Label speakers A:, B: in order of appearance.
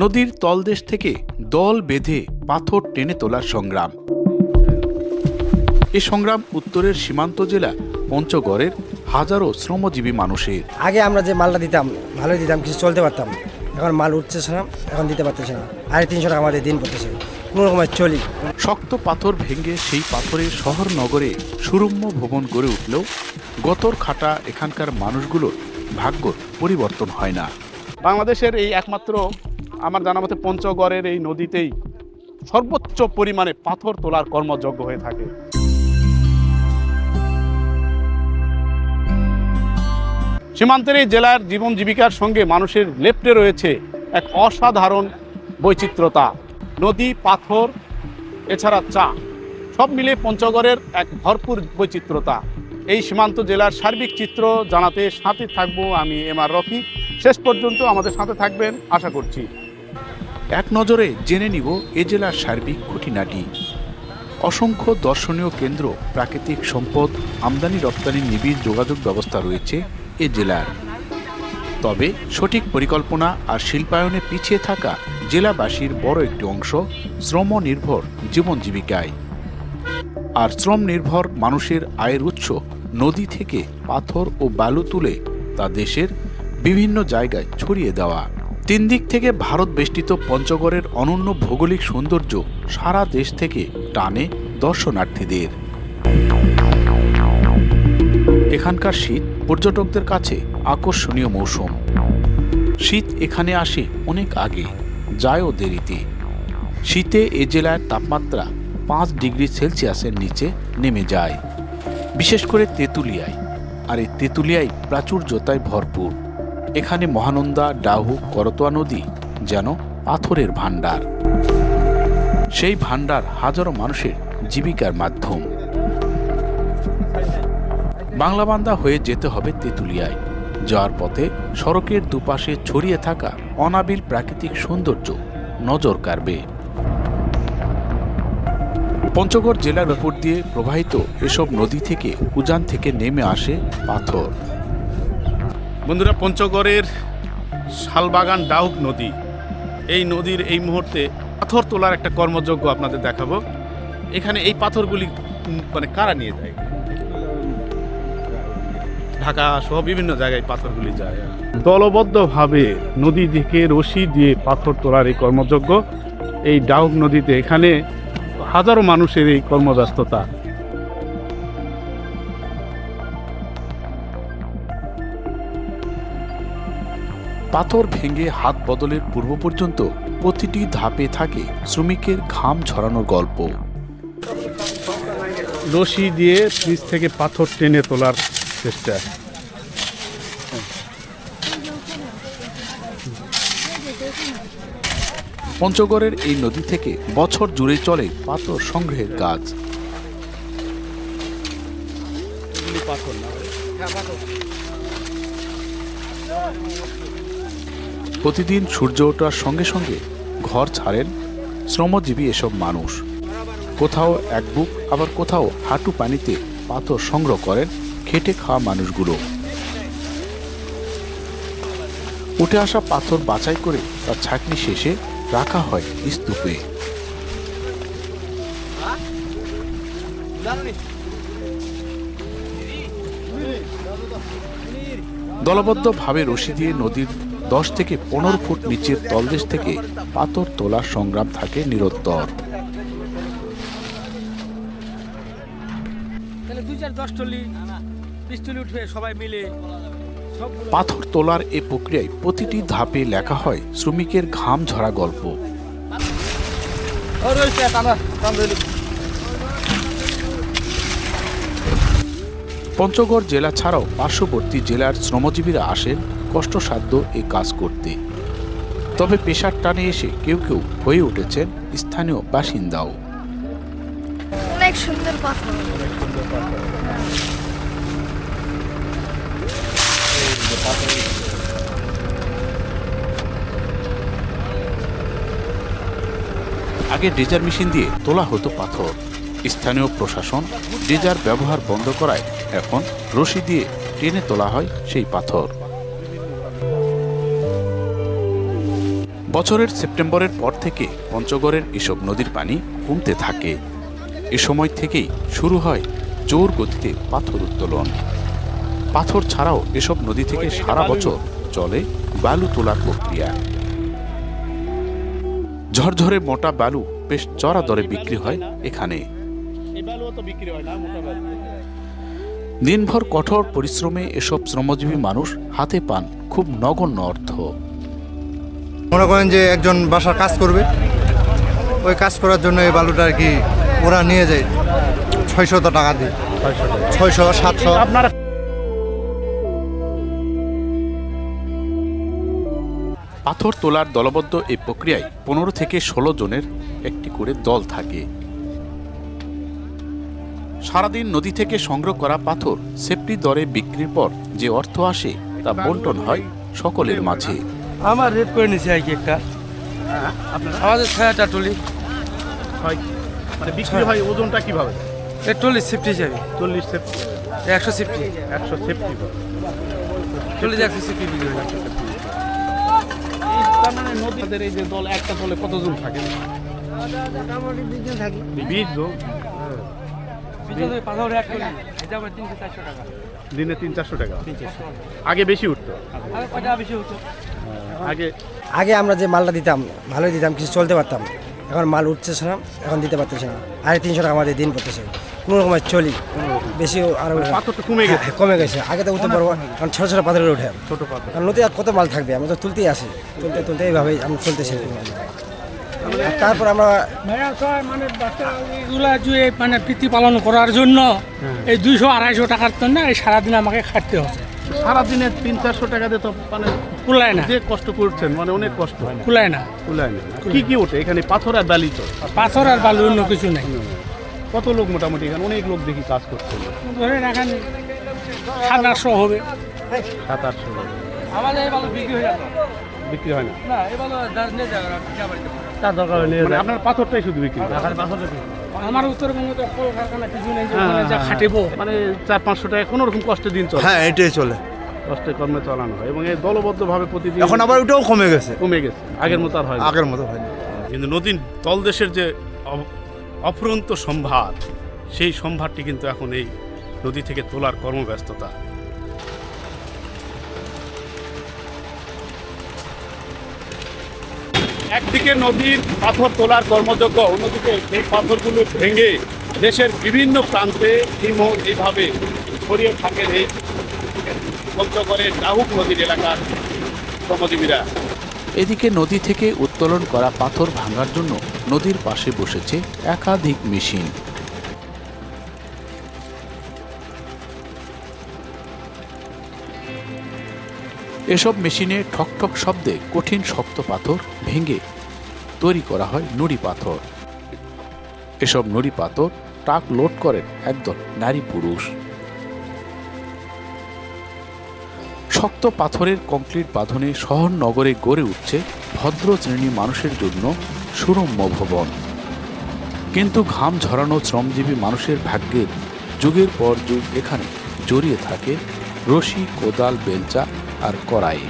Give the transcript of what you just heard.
A: নদীর তলদেশ থেকে দল বেঁধে পাথর টেনে তোলার সংগ্রাম। এ সংগ্রাম উত্তরের সীমান্ত জেলা পঞ্চগড়ের হাজারো শ্রমজীবী মানুষের।
B: আগে আমরা যে মালটা দিতাম ভালোই দিতাম কিছু চলতে পারতাম এখন মাল উঠতেছে না এখন দিতে পারতেছে না। আড়াই তিনশো টাকা আমাদের দিন পড়তেছে। কোনো রকমের চলি।
A: শক্ত পাথর ভেঙে সেই পাথরের শহর নগরে সুরম্য ভবন গড়ে উঠলেও গতর খাটা এখানকার মানুষগুলোর ভাগ্য পরিবর্তন হয় না।
C: বাংলাদেশের এই একমাত্র আমার জানা মতে পঞ্চগড়ের এই নদীতেই সর্বোচ্চ পরিমাণে পাথর তোলার কর্মযজ্ঞ হয়ে থাকে। সীমান্তের এই জেলার জীবন জীবিকার সঙ্গে মানুষের লেপ্টে রয়েছে এক অসাধারণ বৈচিত্র্যতা। নদী, পাথর, এছাড়া চা, সব মিলে পঞ্চগড়ের এক ভরপুর বৈচিত্র্যতা। এই সীমান্ত জেলার সার্বিক চিত্র জানাতে সাথে থাকব আমি এম আর রফি শেষ পর্যন্ত আমাদের সাথে থাকবেন, আশা করছি।
A: এক নজরে জেনে নিব এ জেলার সার্বিক খুঁটিনাটি। অসংখ্য দর্শনীয় কেন্দ্র, প্রাকৃতিক সম্পদ, আমদানি রপ্তানির নিবিড় যোগাযোগ ব্যবস্থা রয়েছে এ জেলার। তবে সঠিক পরিকল্পনা আর শিল্পায়নে পিছিয়ে থাকা জেলাবাসীর বড় একটি অংশ শ্রম নির্ভর জীবন জীবিকায়। আর শ্রম নির্ভর মানুষের আয়ের উৎস নদী থেকে পাথর ও বালু তুলে তা দেশের বিভিন্ন জায়গায় ছড়িয়ে দেওয়া। তিন দিক থেকে ভারত বেষ্টিত পঞ্চগড়ের অনন্য ভৌগোলিক সৌন্দর্য সারা দেশ থেকে টানে দর্শনার্থীদের। এখানকার শীত পর্যটকদের কাছে আকর্ষণীয় মৌসুম। শীত এখানে আসে অনেক আগে, যায়ও দেরিতে। শীতে এ জেলার তাপমাত্রা পাঁচ ডিগ্রি সেলসিয়াসের নিচে নেমে যায়। বিশেষ করে তেঁতুলিয়ায়। আর এই তেঁতুলিয়ায় প্রাচুর্যতায় ভরপুর। এখানে মহানন্দা, ডাহু, করতোয়া নদী যেন পাথরের ভাণ্ডার। সেই ভাণ্ডার হাজারো মানুষের জীবিকার মাধ্যম। বাংলাবান্ধা হয়ে যেতে হবে তেঁতুলিয়ায়। যাওয়ার পথে সড়কের দুপাশে ছড়িয়ে থাকা অনাবিল প্রাকৃতিক সৌন্দর্য নজর কাড়বে। পঞ্চগড় জেলার উপর দিয়ে প্রবাহিত এসব নদী থেকে উজান থেকে নেমে আসে পাথর।
C: বন্ধুরা, পঞ্চগড়ের শালবাগান ডাউক নদী, এই নদীর এই মুহূর্তে পাথর তোলার একটা কর্মযজ্ঞ আপনাদের দেখাবো। এখানে এই পাথরগুলি মানে কারা নিয়ে যায়? ঢাকা সহ বিভিন্ন জায়গায় পাথরগুলি যায়। দলবদ্ধভাবে নদী থেকে রশি দিয়ে পাথর তোলার এই কর্মযজ্ঞ, এই ডাউক নদীতে এখানে হাজারো মানুষের এই কর্মব্যস্ততা।
A: পাথর ভেঙে হাত বদলের পূর্ব পর্যন্ত প্রতিটি ধাপে থাকে শ্রমিকের ঘাম ঝরানোর গল্প।
C: রশি দিয়ে নিচ থেকে পাথর টেনে তোলার চেষ্টা।
A: পঞ্চগড়ের এই নদী থেকে বছর জুড়ে চলে পাথর সংগ্রহের কাজ। প্রতিদিন সূর্য ওঠার সঙ্গে সঙ্গে ঘর ছাড়েন শ্রমজীবী এসব মানুষ। কোথাও এক বুক, আবার কোথাও হাঁটু পানিতে পাথর সংগ্রহ করেন খেটে খাওয়া মানুষগুলো। উঠে আসা পাথর বাছাই করে তার ছাকনি শেষে রাখা হয় স্তূপে। দলবদ্ধভাবে রশি দিয়ে নদীর দশ থেকে পনেরো ফুট নিচের তলদেশ থেকে পাথর তোলার সংগ্রাম থাকে নিরন্তর। পাথর তোলার এ প্রক্রিয়ায় প্রতিটি ধাপে লেখা হয় শ্রমিকের ঘাম ঝরা গল্প। পঞ্চগড় জেলা ছাড়াও পার্শ্ববর্তী জেলার শ্রমজীবীরা আসেন কষ্টসাধ্য এই কাজ করতে। তবে পেশার টানে এসে কেউ কেউ হয়ে উঠেছেন স্থানীয় বাসিন্দাও।
D: অনেক সুন্দর পাথর।
A: আগে ড্রেজার মেশিন দিয়ে তোলা হতো পাথর। স্থানীয় প্রশাসন ড্রেজার ব্যবহার বন্ধ করায় এখন রশি দিয়ে টেনে তোলা হয় সেই পাথর। বছরের সেপ্টেম্বরের পর থেকে পঞ্চগড়ের এসব নদীর পানি কমতে থাকে। এ সময় থেকেই শুরু হয় জোর গতিতে পাথর উত্তোলন। পাথর ছাড়াও এসব নদী থেকে সারা বছর চলে বালু তোলার প্রক্রিয়া। ঝরঝরে মোটা বালু বেশ চড়া দরে বিক্রি হয় এখানে। দিনভর কঠোর পরিশ্রমে এসব শ্রমজীবী মানুষ হাতে পান খুব নগণ্য অর্থ।
E: মনে করেন যে একজন বাসার কাজ করবে ওই কাজ করার জন্য এই বালুটা আর কি ওরা নিয়ে যায় ছয়শত টাকা দিয়ে। ছয়শো সাতশো
C: আপনার
A: পাথর তোলার দলবদ্ধ এই প্রক্রিয়ায় পনেরো থেকে ষোলো জনের একটি করে দল থাকে। সারাদিন নদী থেকে সংগ্রহ করা পাথর সেফটি দরে বিক্রির পর যে অর্থ আসে তা বন্টন হয় সকলের মাঝে।
B: আমার রেট করে নিছি আর কি একটা আমাদের ছয়টা টলি।
C: হয়। মানে বিক্রি হয় ওজনটা কীভাবে?
B: এই টলি সেফটি যাবে
C: চল্লিশ সেফটি।
B: একশো সেফটি।
C: একশো সেফটি।
B: টলি একশো সেফটি বিক্রি হয়।
C: তার মানে নদীদের এই যে দল একটা দলে কতজন থাকে। বিশ জন
B: পাথর এক টলি এটা আমার তিনশো চারশো টাকা
C: দিনে তিন চারশো টাকা। আগে বেশি উঠতো।
B: হতো
C: আগে
B: আগে আমরা যে মালটা দিতাম ভালোই দিতাম কিছু চলতে পারতাম। এখন মাল উঠতেছে না এখন দিতে পারতেছে না। আড়াই তিনশো টাকা আমাদের দিন পড়তেছে। কোনো রকমের চলি। বেশি আরও
C: পাথরটা কমে গেছে।
B: হ্যাঁ, কমে গেছে। আগে তো উঠতে পারব কারণ ছোটো ছোটো পাথরে উঠে।
C: ছোট পাথর।
B: কারণ নদী আর কত মাল থাকবে? আমরা তো তুলতেই আসি। তুলতে তুলতে এইভাবেই আমি চলতেছি। তারপর আমরা
F: মানে এগুলা যে মানে প্রীতিপালন করার জন্য এই দুইশো আড়াইশো টাকার জন্য এই সারাদিন আমাকে খাটতে হচ্ছে
C: সারাদিনে তিন চারশো টাকা দিয়ে তো মানে
F: কুলায় না।
C: যে কষ্ট করছেন মানে অনেক কষ্ট। হয় না।
F: কুলায় না।
C: কুলায় না। কি কি ওঠে? এখানে পাথর আর বালি তো।
F: পাথর আর বালু অন্য কিছু নেই।
C: কত লোক মোটামুটি এখানে? অনেক লোক দেখি কাজ করছে।
F: ধরে এখানে সাত আটশো হবে।
C: সাত আটশো।
F: আমাদের বিক্রি হয়ে যাবে।
C: বিক্রি হয় না?
F: না নিয়ে
C: তার দরকার মানে আপনার পাথরটাই শুধু বিক্রি হয়।
F: আমার উত্তরবঙ্গে তো কলকারখানা কিছু নেই যে ওখানে যা খাটিবো
C: মানে চার পাঁচশো টাকা কোনো রকম কষ্টের দিন চলে।
E: হ্যাঁ এটাই চলে।
C: কষ্টে কর্মে চালানো হয় এবং এই দলবদ্ধভাবে প্রতিদিন
E: এখন আবার ওটাও কমে গেছে।
C: কমে গেছে। আগের মতো আর হয় না।
E: আগের মতো হয়নি
C: কিন্তু নদীর তলদেশের যে অফুরন্ত সম্ভার সেই সম্ভারটি কিন্তু এখন এই নদী থেকে তোলার কর্মব্যস্ততা। একদিকে নদীর পাথর তোলার কর্মযজ্ঞ অন্যদিকে সেই পাথরগুলো ভেঙে দেশের বিভিন্ন প্রান্তে হিম এইভাবে ছড়িয়ে থাকেন এই পঞ্চগড়ের ডাহুক নদীর এলাকার শ্রমজীবীরা।
A: এদিকে নদী থেকে উত্তোলন করা পাথর ভাঙার জন্য নদীর পাশে বসেছে একাধিক মেশিন। এসব মেশিনে ঠকঠক শব্দে কঠিন শক্ত পাথর ভেঙে তৈরি করা হয় নুড়ি পাথর। এসব নুড়ি পাথর ট্রাক লোড করেন একদল নারী পুরুষ। শক্ত পাথরের কংক্রিট বাঁধনে শহর নগরে গড়ে উঠছে ভদ্র শ্রেণি মানুষের জন্য সুরম্য ভবন। কিন্তু ঘাম ঝরানো শ্রমজীবী মানুষের ভাগ্যের যুগের পর যুগ এখানে জড়িয়ে থাকে রশি, কোদাল, বেলচা আর কড়াই